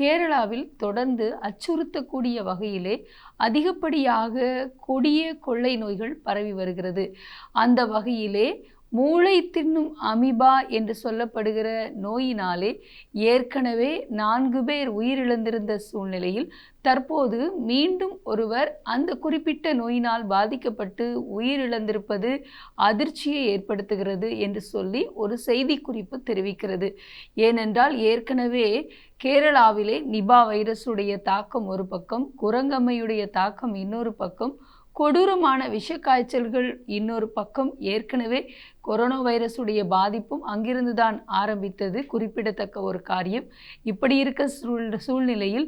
கேரளாவில் தொடர்ந்து அச்சுறுத்தக்கூடிய வகையிலே அதிகப்படியாக கொடிய கொள்ளை நோய்கள் பரவி வருகிறது. அந்த வகையிலே மூளை தின்னும் அமிபா என்று சொல்லப்படுகிற நோயினாலே ஏற்கனவே நான்கு பேர் உயிரிழந்திருந்த சூழ்நிலையில் தற்போது மீண்டும் ஒருவர் அந்த குறிப்பிட்ட நோயினால் பாதிக்கப்பட்டு உயிரிழந்திருப்பது அதிர்ச்சியை ஏற்படுத்துகிறது என்று சொல்லி ஒரு செய்திக்குறிப்பு தெரிவிக்கிறது. ஏனென்றால் ஏற்கனவே கேரளாவிலே நிபா வைரஸுடைய தாக்கம் ஒரு பக்கம் குரங்கம்மையுடைய தாக்கம் இன்னொரு பக்கம் கொடூரமான விஷக்காய்ச்சல்கள் இன்னொரு பக்கம் ஏற்கனவே கொரோனா வைரஸுடைய பாதிப்பும் அங்கிருந்து தான் ஆரம்பித்தது. குறிப்பிடத்தக்க ஒரு காரியம். இப்படி இருக்க சூழ் சூழ்நிலையில்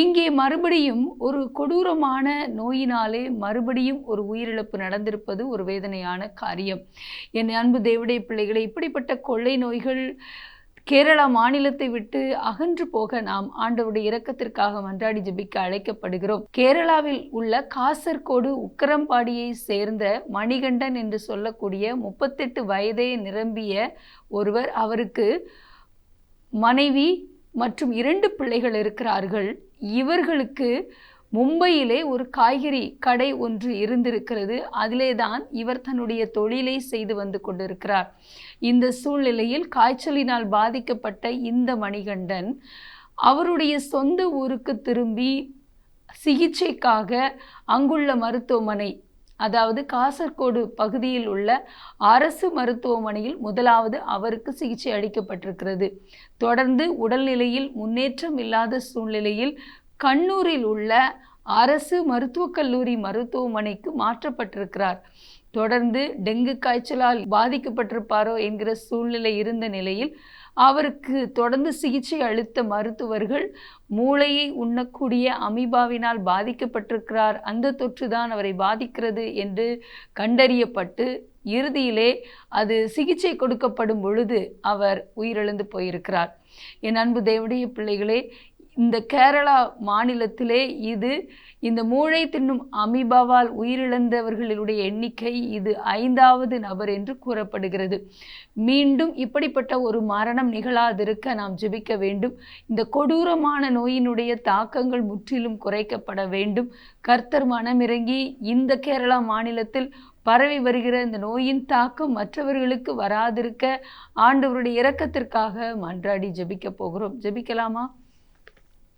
இங்கே மறுபடியும் ஒரு கொடூரமான நோயினாலே மறுபடியும் ஒரு உயிரிழப்பு நடந்திருப்பது ஒரு வேதனையான காரியம். என் அன்பு தேவடைய பிள்ளைகளை இப்படிப்பட்ட கொள்ளை நோய்கள் கேரளா மாநிலத்தை விட்டு அகன்று போக நாம் ஆண்டவருடைய இரக்கத்திற்காக மன்றாடி ஜெபிக்க அழைக்கப்படுகிறோம். கேரளாவில் உள்ள காசர்கோடு உக்கரம்பாடியை சேர்ந்த மணிகண்டன் என்று சொல்லக்கூடிய முப்பத்தெட்டு வயதே நிரம்பிய ஒருவர் அவருக்கு மனைவி மற்றும் இரண்டு பிள்ளைகள் இருக்கிறார்கள். இவர்களுக்கு மும்பையிலே ஒரு காய்கறி கடை ஒன்று இருந்திருக்கிறது. அதிலே தான் இவர் தன்னுடைய தொழிலை செய்து வந்து கொண்டிருக்கிறார். இந்த சூழ்நிலையில் காய்ச்சலினால் பாதிக்கப்பட்ட இந்த மணிகண்டன் அவருடைய சொந்த ஊருக்கு திரும்பி சிகிச்சைக்காக அங்குள்ள மருத்துவமனை அதாவது காசர்கோடு பகுதியில் உள்ள அரசு மருத்துவமனையில் முதலாவது அவருக்கு சிகிச்சை அளிக்கப்பட்டிருக்கிறது. தொடர்ந்து உடல்நிலையில் முன்னேற்றம் இல்லாத சூழ்நிலையில் கண்ணூரில் உள்ள அரசு மருத்துவக் கல்லூரி மருத்துவமனைக்கு மாற்றப்பட்டிருக்கிறார். தொடர்ந்து டெங்கு காய்ச்சலால் பாதிக்கப்பட்டிருப்பாரோ என்கிற சூழ்நிலை இருந்த நிலையில் அவருக்கு தொடர்ந்து சிகிச்சை அளித்த மருத்துவர்கள் மூளையை உண்ணக்கூடிய அமீபாவினால் பாதிக்கப்பட்டிருக்கிறார். அந்த தொற்று தான் அவரை பாதிக்கிறது என்று கண்டறியப்பட்டு இறுதியிலே அது சிகிச்சை கொடுக்கப்படும் பொழுது அவர் உயிரிழந்து போயிருக்கிறார். என் அன்பு தேவடைய பிள்ளைகளே இந்த கேரளா மாநிலத்திலே இது இந்த மூளை தின்னும் அமீபாவால் உயிரிழந்தவர்களுடைய எண்ணிக்கை இது ஐந்தாவது நபர் என்று கூறப்படுகிறது. மீண்டும் இப்படிப்பட்ட ஒரு மரணம் நிகழாதிருக்க நாம் ஜெபிக்க வேண்டும். இந்த கொடூரமான நோயினுடைய தாக்கங்கள் முற்றிலும் குறைக்கப்பட வேண்டும். கர்த்தர் மனமிறங்கி இந்த கேரளா மாநிலத்தில் பரவி வருகிற இந்த நோயின் தாக்கம் மற்றவர்களுக்கு வராதிருக்க ஆண்டவருடைய இரக்கத்திற்காக மன்றாடி ஜெபிக்க போகிறோம். ஜெபிக்கலாமா?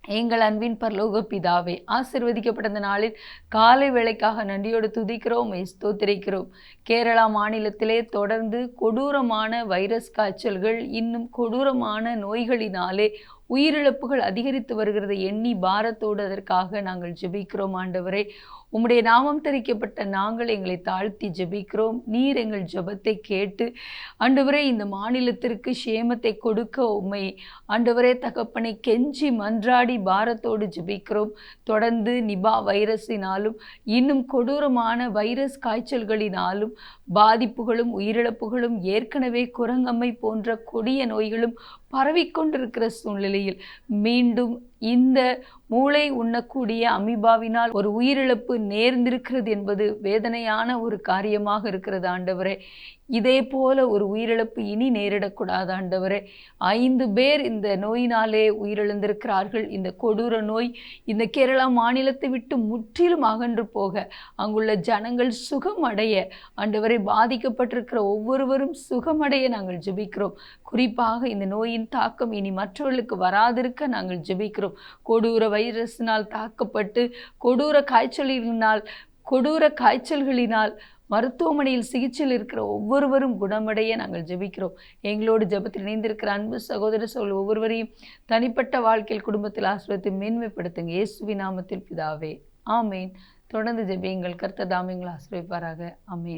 எங்கள் அன்பின் பரலோக பிதாவே ஆசிர்வதிக்கப்பட்ட நாளில் காலை வேலைக்காக நன்றியோடு துதிக்கிறோம் ஸ்தோத்திரிக்கிறோம். கேரளா மாநிலத்திலே தொடர்ந்து கொடூரமான வைரஸ் காய்ச்சல்கள் இன்னும் கொடூரமான நோய்களினாலே உயிரிழப்புகள் அதிகரித்து வருகிறதை எண்ணி பாரத்தோடு அதற்காக நாங்கள் ஜெபிக்கிறோம் ஆண்டவரே. உம்முடைய நாமம் தெரிவிக்கப்பட்ட நாங்கள் எங்களை தாழ்த்தி ஜெபிக்கிறோம். நீர் எங்கள் ஜெபத்தை கேட்டு ஆண்டவரே இந்த மாநிலத்திற்கு சேமத்தை கொடுக்க உம்மை ஆண்டவரே தகப்பனை கெஞ்சி மன்றாடி பாரத்தோடு ஜெபிக்கிறோம். தொடர்ந்து நிபா வைரஸினாலும் இன்னும் கொடூரமான வைரஸ் காய்ச்சல்களினாலும் பாதிப்புகளும் உயிரிழப்புகளும் ஏற்கனவே குரங்கம்மை போன்ற கொடிய நோய்களும் பரவிக்கொண்டிருக்கிற சூழ்நிலையில் மீண்டும் இந்த மூளை உண்ணக்கூடிய அமீபாவினால் ஒரு உயிரிழப்பு நேர்ந்திருக்கிறது என்பது வேதனையான ஒரு காரியமாக இருக்கிறது ஆண்டவரே. இதே போல ஒரு உயிரிழப்பு இனி நேரிடக்கூடாது ஆண்டவரே. ஐந்து பேர் இந்த நோயினாலே உயிரிழந்திருக்கிறார்கள். இந்த கொடூர நோய் இந்த கேரளா மாநிலத்தை விட்டு முற்றிலும் அகன்று போக அங்குள்ள ஜனங்கள் சுகம் அடைய ஆண்டவரை பாதிக்கப்பட்டிருக்கிற ஒவ்வொருவரும் சுகமடைய நாங்கள் ஜெபிக்கிறோம். குறிப்பாக இந்த நோயின் தாக்கம் இனி மற்றவர்களுக்கு வராதிருக்க நாங்கள் ஜெபிக்கிறோம். கொடூர வைரஸினால் தாக்கப்பட்டு கொடூர காய்ச்சலினால் கொடூர காய்ச்சல்களினால் மருத்துவமனையில் சிகிச்சையில் இருக்கிற ஒவ்வொருவரும் குணமடைய நாங்கள் ஜெபிக்கிறோம். எங்களோடு ஜெபத்தில் இணைந்திருக்கிற அன்பு சகோதர சொல் ஒவ்வொருவரையும் தனிப்பட்ட வாழ்க்கையில் குடும்பத்தில் ஆசிரியத்தை மேன்மைப்படுத்துங்க. இயேசுவி நாமத்தில் பிதாவே. ஆமேன். தொடர்ந்து ஜெபியுங்கள். கர்த்தர் தாமியங்கள் ஆசிரியப்பாராக ஆமேன்.